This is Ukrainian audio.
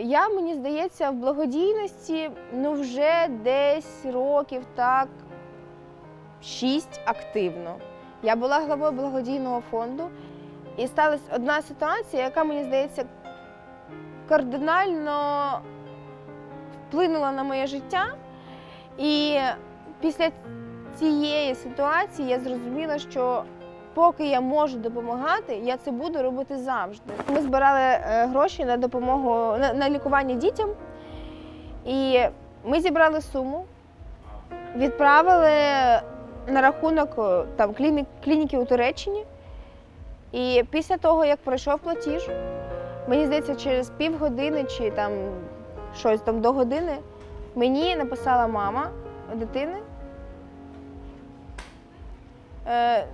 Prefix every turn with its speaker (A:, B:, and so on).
A: Я, мені здається, в благодійності ну вже десь років так шість активно. Я була главою благодійного фонду, і сталася одна ситуація, яка, мені здається, кардинально вплинула на моє життя. І після цієї ситуації я зрозуміла, що поки я можу допомагати, я це буду робити завжди. Ми збирали е, гроші на допомогу на, на лікування дітям, і ми зібрали суму, відправили на рахунок е, там клінік, клініки у Туреччині. І після того, як пройшов платіж, мені здається, через півгодини чи там щось там до години, мені написала мама дитини. Е,